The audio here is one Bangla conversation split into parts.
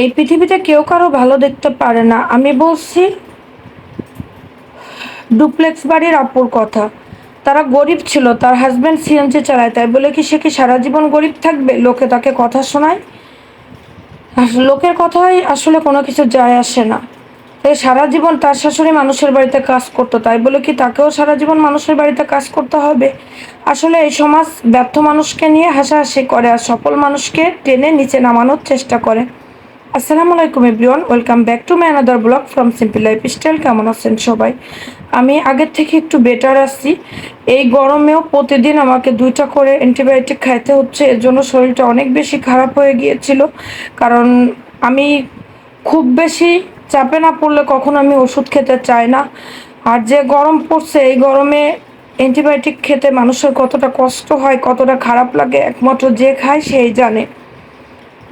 এই পৃথিবীতে কেউ কারও ভালো দেখতে পারে না। আমি বলছি, ডুপ্লেক্স বাড়ির আপুর কথা। তারা গরিব ছিল, তার হাজব্যান্ড সিএনজি চালায়, তাই বলে কি সে কি সারা জীবন গরিব থাকবে? লোকে তাকে কথা শোনায়? লোকের কথাই আসলে কোনো কিছু যায় আসে না। তাই সারা জীবন তার শাশুড়ি মানুষের বাড়িতে কাজ করতো, তাই বলে কি তাকেও সারা জীবন মানুষের বাড়িতে কাজ করতে হবে? আসলে এই সমাজ ব্যর্থ মানুষকে নিয়ে হাসাহাসি করে আর সফল মানুষকে টেনে নিচে নামানোর চেষ্টা করে। আসসালামু আলাইকুম everyone, welcome back to my another blog from simple life style কেমন আছেন সবাই? আমি আগের থেকে একটু বেটার আছি। এই গরমেও প্রতিদিন আমাকে দুইটা করে অ্যান্টিবায়োটিক খাইতে হচ্ছে, এর জন্য শরীরটা অনেক বেশি খারাপ হয়ে গিয়েছিল। কারণ আমি খুব বেশি চাপে না পড়লে কখনো আমি ওষুধ খেতে চাই না। আর যে গরম পড়ছে, এই গরমে অ্যান্টিবায়োটিক খেতে মানুষের কতটা কষ্ট হয়, কতটা খারাপ লাগে, একমাত্র যে খায় সেই জানে।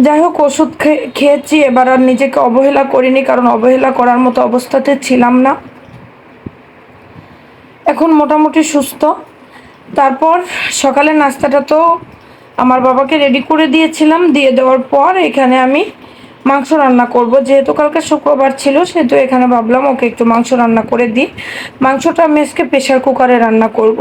যাই হোক, ওষুধ খেয়েছি, এবার আর নিজেকে অবহেলা করিনি, কারণ অবহেলা করার মতো অবস্থাতে ছিলাম না। এখন মোটামুটি সুস্থ। তারপর সকালের নাস্তাটা তো আমার বাবাকে রেডি করে দিয়েছিলাম, দিয়ে দেওয়ার পর এখানে আমি মাংস রান্না করব। যেহেতু কালকে শুক্রবার ছিল, সেহেতু এখানে ভাবলাম ওকে একটু মাংস রান্না করে দিই। মাংসটা মেসকে প্রেশার কুকারে রান্না করব।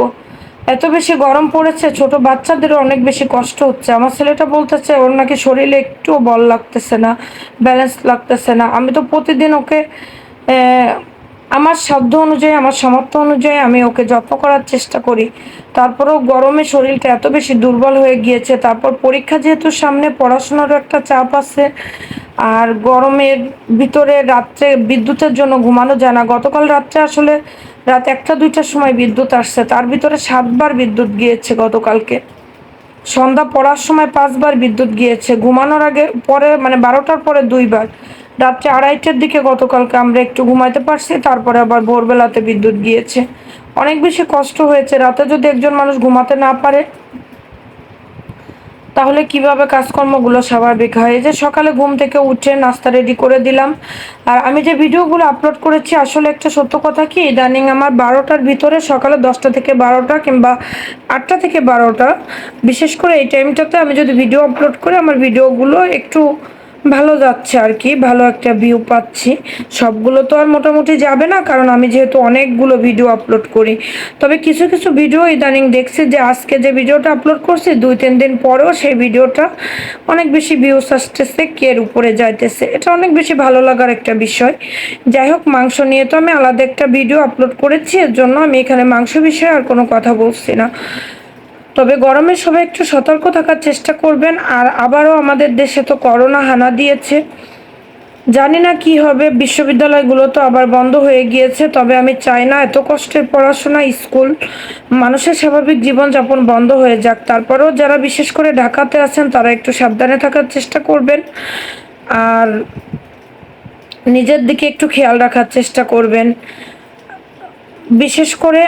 এত বেশি গরম পড়েছে, ছোট বাচ্চাদেরও অনেক বেশি কষ্ট হচ্ছে। আমার ছেলেটা বলতেছে, ওর নাকি শরীরে একটুও বল লাগতেছে না ব্যালেন্স লাগতেছে না। আমি তো প্রতিদিন ওকে আমার সাধ্য অনুযায়ী, আমার সামর্থ্য অনুযায়ী আমি ওকে যত্ন করার চেষ্টা করি। তারপরেও গরমে শরীরটা এত বেশি দুর্বল হয়ে গিয়েছে। তারপর পরীক্ষা যেহেতু সামনে, পড়াশোনারও একটা চাপ আছে। আর গরমের ভিতরে রাত্রে বিদ্যুতের জন্য ঘুমানো যায় না। গতকাল রাত্রে আসলে রাত একটা, দুইটার সময় বিদ্যুৎ আসছে। তার ভিতরে সাতবার বিদ্যুৎ গিয়েছে গতকালকে। সন্ধ্যা পড়ার সময় পাঁচবার বিদ্যুৎ গিয়েছে। ঘুমানোর আগে পরে মানে বারোটার পরে দুইবার। রাত্রে আড়াইটার দিকে গতকালকে আমরা একটু ঘুমাইতে পারছি, তারপরে আবার ভোরবেলাতে বিদ্যুৎ গিয়েছে। অনেক বেশি কষ্ট হয়েছে। রাতে যদি একজন মানুষ ঘুমাতে না পারে তাহলে কীভাবে কাজকর্মগুলো স্বাভাবিক হয়? এই যে সকালে ঘুম থেকে উঠে নাস্তা রেডি করে দিলাম। আর আমি যে ভিডিওগুলো আপলোড করেছি, আসলে একটা সত্য কথা কি? ইদানিং আমার বারোটার ভিতরে সকালে দশটা থেকে বারোটা কিংবা আটটা থেকে বারোটা, বিশেষ করে এই টাইমটাতে আমি যদি ভিডিও আপলোড করি, আমার ভিডিওগুলো একটু ভালো যাচ্ছে আর কি, ভালো একটা ভিউ পাচ্ছি। সবগুলো তো আর মোটামুটি যাবে না, কারণ আমি যেহেতু অনেকগুলো ভিডিও আপলোড করি। তবে কিছু কিছু ভিডিও ইদানিং দেখছি যে আজকে যে ভিডিওটা আপলোড করছি, দুই তিন দিন পরেও সেই ভিডিওটা অনেক বেশি ভিউস আসতেছে কের উপরে যাইতেছে। এটা অনেক বেশি ভালো লাগার একটা বিষয়। যাই হোক, মাংস নিয়ে তো আমি আলাদা একটা ভিডিও আপলোড করেছি, এর জন্য আমি এখানে মাংস বিষয়ে আর কোনো কথা বলছি না। তবে গরমে সবাই একটু সতর্ক থাকার চেষ্টা করবেন, আর আবারও আমাদের দেশে তো করোনা হানা দিয়েছে। জানি না কি হবে, বিশ্ববিদ্যালয়গুলো তো আবার বন্ধ হয়ে গিয়েছে, তবে আমি চাই না এত কষ্টের পড়াশোনা, স্কুল, মানুষের স্বাভাবিক জীবনযাপন বন্ধ হয়ে যাক। তারপরেও যারা বিশেষ করে ঢাকাতে আছেন, তারা একটু সাবধানে থাকার চেষ্টা করবেন, আর নিজের দিকে একটু খেয়াল রাখার চেষ্টা করবেন। বিশেষ করে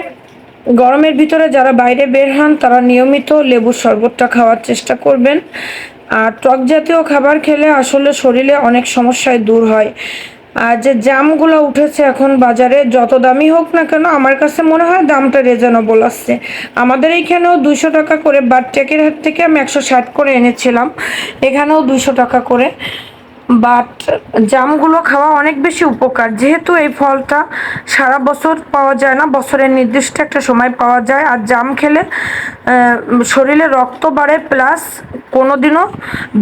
গরমের ভিতরে যারা বাইরে বের হন, তারা নিয়মিত লেবুর শরবতটা খাওয়ার চেষ্টা করবেন। আর টক জাতীয় খাবার খেলে আসলে শরীরে অনেক সমস্যায় দূর হয়। আর যে জামগুলো উঠেছে এখন বাজারে, যত দামি হোক না কেন, আমার কাছে মনে হয় দামটা রিজনেবল আসছে আমাদের এইখানেও দুইশো টাকা করে বাট টেকের হাট থেকে আমি একশো ষাট করে এনেছিলাম। এখানেও দুইশো টাকা করে। বাট জামগুলো খাওয়া অনেক বেশি উপকার। যেহেতু এই ফলটা সারা বছর পাওয়া যায় না, বছরের নির্দিষ্ট একটা সময় পাওয়া যায়। আর জাম খেলে শরীরে রক্ত বাড়ে প্লাস কোনো দিনও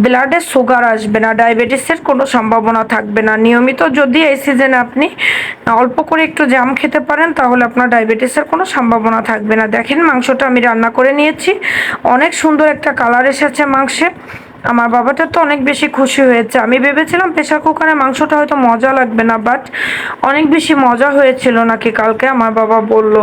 ব্লাডে সুগার আসবে না ডায়াবেটিসের কোনো সম্ভাবনা থাকবে না। নিয়মিত যদি এই সিজনে আপনি অল্প করে একটু জাম খেতে পারেন, তাহলে আপনার ডায়াবেটিসের কোনো সম্ভাবনা থাকবে না। দেখেন মাংসটা আমি রান্না করে নিয়েছি। অনেক সুন্দর একটা কালার এসেছে মাংসে। আমার বাবাটা তো অনেক বেশি খুশি হয়েছে। আমি ভেবেছিলাম প্রেশার কুকারে মাংসটা হয়তো মজা লাগবে না বাট অনেক বেশি মজা হয়েছিল নাকি কালকে, আমার বাবা বলল।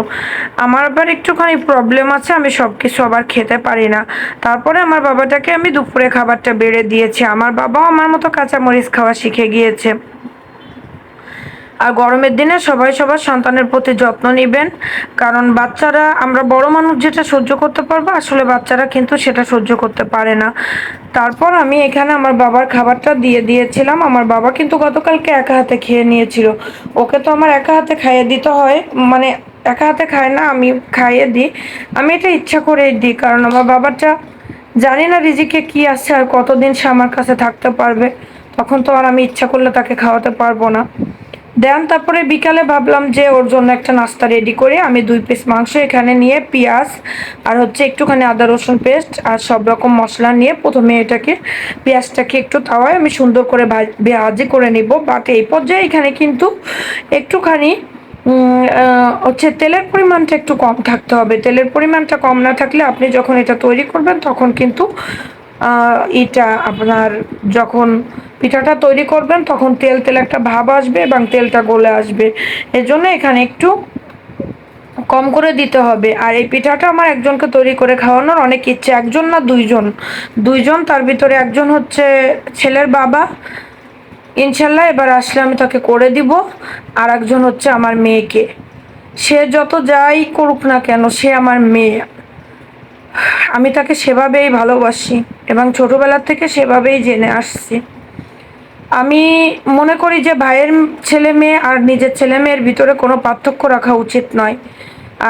আমার আবার একটুখানি প্রবলেম আছে, আমি সব কিছু আবার খেতে পারি না। তারপরে আমার বাবাটাকে আমি দুপুরে খাবারটা বেড়ে দিয়েছি। আমার বাবাও আমার মতো কাঁচামরিচ খাওয়া শিখে গিয়েছে। আর গরমের দিনে সবাই সবার সন্তানের প্রতি যত্ন নেবেন। কারণ বাচ্চারা, আমরা বড় মানুষ যেটা সহ্য করতে পারব, আসলে বাচ্চারা কিন্তু সেটা সহ্য করতে পারে না। তারপর আমি এখানে আমার বাবার খাবারটা দিয়ে দিয়েছিলাম। আমার বাবা কিন্তু গতকালকে একা হাতে খেয়ে নিয়েছিল। ওকে তো আমার একা হাতে খাইয়ে দিতে হয় মানে একা হাতে খায় না, আমি খাইয়ে দিই। আমি এটা ইচ্ছা করেই দিই, কারণ আমার বাবাটা জানি না রিজিকে কি আছে আর কতদিন সে আমার কাছে থাকতে পারবে। তখন তো আর আমি ইচ্ছা করলে তাকে খাওয়াতে পারব না। দেন তারপরে বিকালে ভাবলাম যে ওর জন্য একটা নাস্তা রেডি করে। আমি দুই পিস মাংস এখানে নিয়ে, পেঁয়াজ আর হচ্ছে একটুখানি আদা রসুন পেস্ট আর সব রকম মশলা নিয়ে প্রথমে এটাকে পেঁয়াজটাকে একটু তাওয়ায় আমি সুন্দর করে ভাজি করে নিব। বাট এই পর্যায়ে এখানে কিন্তু একটুখানি হচ্ছে তেলের পরিমাণটা একটু কম থাকতে হবে। তেলের পরিমাণটা কম না থাকলে আপনি যখন এটা তৈরি করবেন, তখন কিন্তু এটা আপনার যখন পিঠাটা তৈরি করবেন, তখন তেল তেল একটা ভাব আসবে এবং তেলটা গলে আসবে। এর জন্য এখানে একটু কম করে দিতে হবে। আর এই পিঠাটা আমার একজনকে তৈরি করে খাওয়ানোর অনেক ইচ্ছে, একজন না দুইজন। দুইজন, তার ভিতরে একজন হচ্ছে ছেলের বাবা। ইনশাল্লাহ এবার আসলে আমি তাকে করে দিব, আর একজন হচ্ছে আমার মেয়েকে। সে যত যাই করুক না কেন, সে আমার মেয়ে। আমি তাকে সেভাবেই ভালোবাসি এবং ছোটোবেলার থেকে সেভাবেই জেনে আসছি। আমি মনে করি যে ভাইয়ের ছেলে মেয়ে আর নিজের ছেলে মেয়ের ভিতরে কোনো পার্থক্য রাখা উচিত নয়।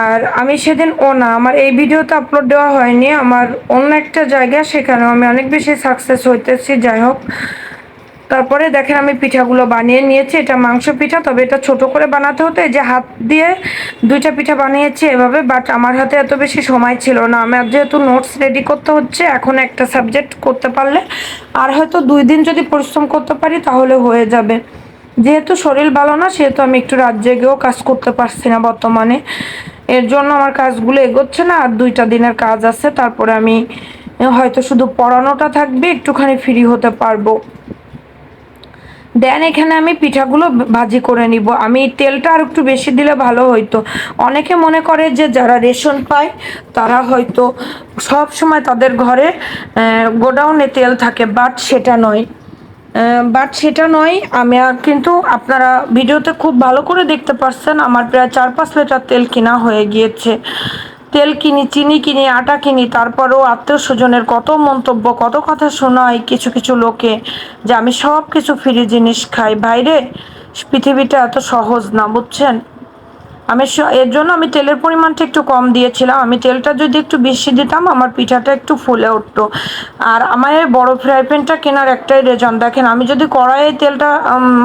আর আমি সেদিন, ও না, আমার এই ভিডিওতে আপলোড দেওয়া হয়নি। আমার অন্য একটা জায়গা সেখানেও আমি অনেক বেশি সাকসেস হইতেছি। যাই হোক তারপরে দেখেন আমি পিঠাগুলো বানিয়ে নিয়েছি, এটা মাংস পিঠা, তবে এটা ছোট করে বানাতে হতো, এই যে হাত দিয়ে দুইটা পিঠা বানিয়েছি এভাবে বাট আমার হাতে এত বেশি সময় ছিল না। আমার যেহেতু নোটস রেডি করতে হচ্ছে, এখন একটা সাবজেক্ট করতে পারলে, আর হয়তো দুই দিন যদি পরিশ্রম করতে পারি তাহলে হয়ে যাবে। যেহেতু শরীর ভালো না, সেহেতু আমি একটু রাত জেগেও কাজ করতে পারছি না বর্তমানে। এর জন্য আমার কাজগুলো এগোচ্ছে না, আর দুইটা দিনের কাজ আছে, তারপরে আমি হয়তো শুধু পড়ানোটা থাকবে, একটুখানি ফ্রি হতে পারব। দেন এখানে আমি পিঠাগুলো ভাজি করে নিব। আমি তেলটা আর একটু বেশি দিলে ভালো হইতো। অনেকে মনে করে যে যারা রেশন পায়, তারা হয়তো সব সময় তাদের ঘরে গোডাউনে তেল থাকে, বাট সেটা নয়। বাট সেটা নয়, আমি কিন্তু আপনারা ভিডিওতে খুব ভালো করে দেখতে পাচ্ছেন আমার প্রায় চার পাঁচ লিটার তেল কেনা হয়ে গিয়েছে। তেল কিনি, চিনি কিনি, আটা কিনি, তারপরেও আত্মীয় স্বজনের কত মন্তব্য, কত কথা শোনায় কিছু কিছু লোকে, যে আমি সব কিছু ফ্রি জিনিস খাই। বাইরে পৃথিবীটা এত সহজ না, বুঝছেন? আমি এর জন্য আমি তেলের পরিমাণটা একটু কম দিয়েছিলাম। আমি তেলটা যদি একটু বেশি দিতাম, আমার পিঠাটা একটু ফুলে উঠতো। আর আমার বড়ো ফ্রাই প্যানটা কেনার একটাই রেজন। দেখেন, আমি যদি কড়াইয়ে তেলটা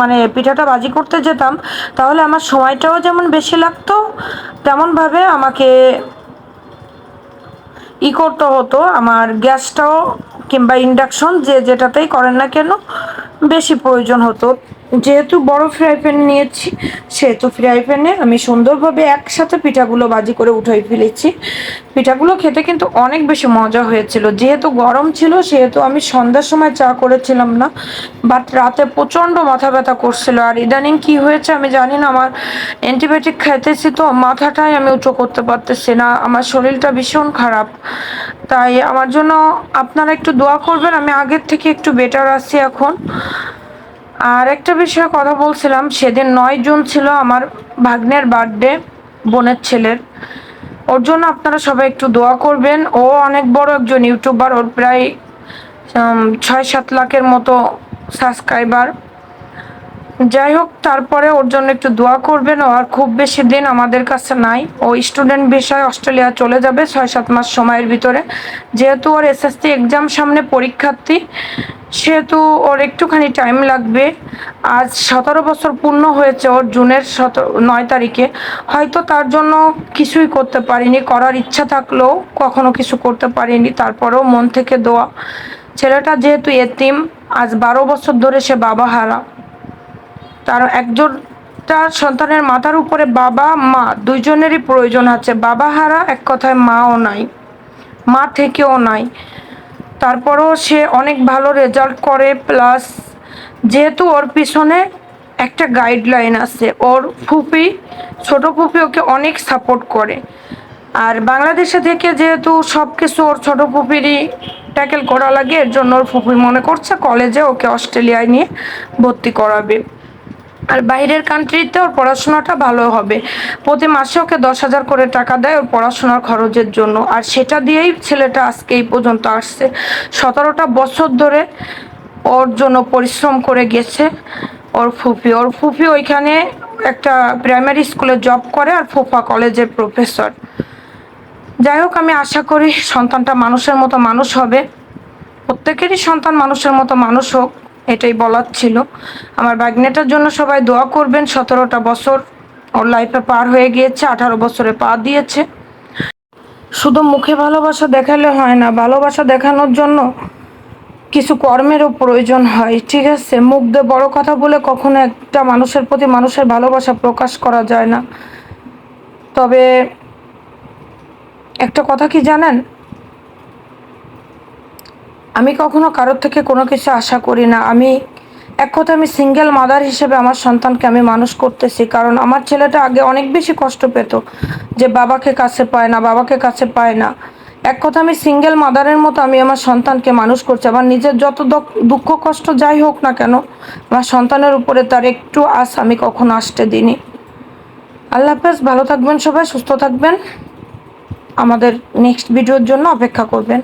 মানে পিঠাটা বাজি করতে যেতাম, তাহলে আমার সময়টাও যেমন বেশি লাগতো, তেমনভাবে আমাকে ই করতে হতো, আমার গ্যাসটাও কিংবা ইন্ডাকশন যে যেটাতেই করেন না কেন, বেশি প্রয়োজন হতো। যেহেতু বড় ফ্রাই প্যান নিয়েছি, সেহেতু ফ্রাই প্যানে আমি সুন্দরভাবে একসাথে পিঠাগুলো বাজি করে উঠাই ফেলেছি। পিঠাগুলো খেতে কিন্তু অনেক বেশি মজা হয়েছিল। যেহেতু গরম ছিল, সেহেতু আমি সন্ধ্যার সময় চা করেছিলাম না বাট রাতে প্রচণ্ড মাথা ব্যথা করছিল। আর ইদানিং কি হয়েছে আমি জানি না, আমার অ্যান্টিবায়োটিক খাইতেছি তো, মাথাটাই আমি উঁচু করতে পারতেছি না, আমার শরীরটা ভীষণ খারাপ। তাই আমার জন্য আপনারা একটু দোয়া করবেন, আমি আগের থেকে একটু বেটার আছি এখন। আর একটা বিষয়ে কথা বলছিলাম, সেদিন নয় জুন ছিল আমার ভাগ্নের বার্থডে বোনের ছেলের। ওর জন্য আপনারা সবাই একটু দোয়া করবেন। ও অনেক বড় একজন ইউটিউবার ওর প্রায় ছয় সাত লাখের মতো সাবস্ক্রাইবার যাই হোক, তারপরে ওর জন্য একটু দোয়া করবেন। আর খুব বেশি দিন আমাদের কাছে নাই। ও স্টুডেন্ট বিষয়ে অস্ট্রেলিয়া চলে যাবে ছয় সাত মাস সময়ের ভিতরে। যেহেতু ওর এসএসসি এক্সাম সামনে পরীক্ষার্থী, সেহেতু ওর একটুখানি টাইম লাগবে। আজ সতেরো বছর পূর্ণ হয়েছে ওর জুনের সত নয় তারিখে। হয়তো তার জন্য কিছুই করতে পারিনি, করার ইচ্ছা থাকলেও কখনো কিছু করতে পারিনি। তারপরেও মন থেকে দোয়া। ছেলেটা যেহেতু এতিম, আজ বারো বছর ধরে সে বাবা হারা। তার একজনটা সন্তানের মাথার উপরে বাবা, মা দুইজনেরই প্রয়োজন আছে। বাবা হারা এক কথায় মাও নাই, মা থেকেও নাই। তারপরও সে অনেক ভালো রেজাল্ট করে প্লাস যেহেতু ওর পিছনে একটা গাইডলাইন আছে, ওর ফুপি, ছোট ফুপি ওকে অনেক সাপোর্ট করে। আর বাংলাদেশে থেকে যেহেতু সব কিছু ওর ছোট ফুপিরই ট্যাকেল করা লাগে, এর জন্য ওর ফুপি মনে করছে কলেজে ওকে অস্ট্রেলিয়ায় নিয়ে ভর্তি করাবে। আর বাইরের কান্ট্রিতে ওর পড়াশোনাটা ভালো হবে। প্রতি মাসে ওকে দশ হাজার করে টাকা দেয় ওর পড়াশোনার খরচের জন্য। আর সেটা দিয়েই ছেলেটা আজকে এই পর্যন্ত আসছে। সতেরোটা বছর ধরে ওর জন্য পরিশ্রম করে গেছে ওর ফুফি ওর ফুফি ওইখানে একটা প্রাইমারি স্কুলে জব করে আর ফুফা কলেজের প্রফেসর যাই হোক, আমি আশা করি সন্তানটা মানুষের মতো মানুষ হবে। প্রত্যেকেরই সন্তান মানুষের মতো মানুষ হোক। এটাই বলার ছিল। আমার বাগনেটার জন্য সবাই দোয়া করবেন, সতেরোটা বছর ওর লাইফে পার হয়ে গিয়েছে, আঠারো বছরে পা দিয়েছে। শুধু মুখে ভালোবাসা দেখালে হয় না, ভালোবাসা দেখানোর জন্য কিছু কর্মেরও প্রয়োজন হয়, ঠিক আছে? মুখ দিয়ে বড় কথা বলে কখনো একটা মানুষের প্রতি মানুষের ভালোবাসা প্রকাশ করা যায় না। তবে একটা কথা কি জানেন? আমি কখনো কারোর থেকে কোনো কিছু আশা করি না। আমি, এক কথা আমি সিঙ্গেল মাদার হিসেবে আমার সন্তানকে আমি মানুষ করতেছি, কারণ আমার ছেলেটা আগে অনেক বেশি কষ্ট পেত যে বাবাকে কাছে পায় না, বাবাকে কাছে পায় না। এক কথা আমি সিঙ্গেল মাদারের মতো আমি আমার সন্তানকে মানুষ করছি। আমার নিজের যত দুঃখ, কষ্ট যাই হোক না কেন, আমার সন্তানের উপরে তার একটু আশ আমি কখনো আসতে দিইনি। আল্লাহ হাফেজ, ভালো থাকবেন সবাই, সুস্থ থাকবেন। আমাদের নেক্সট ভিডিওর জন্য অপেক্ষা করবেন।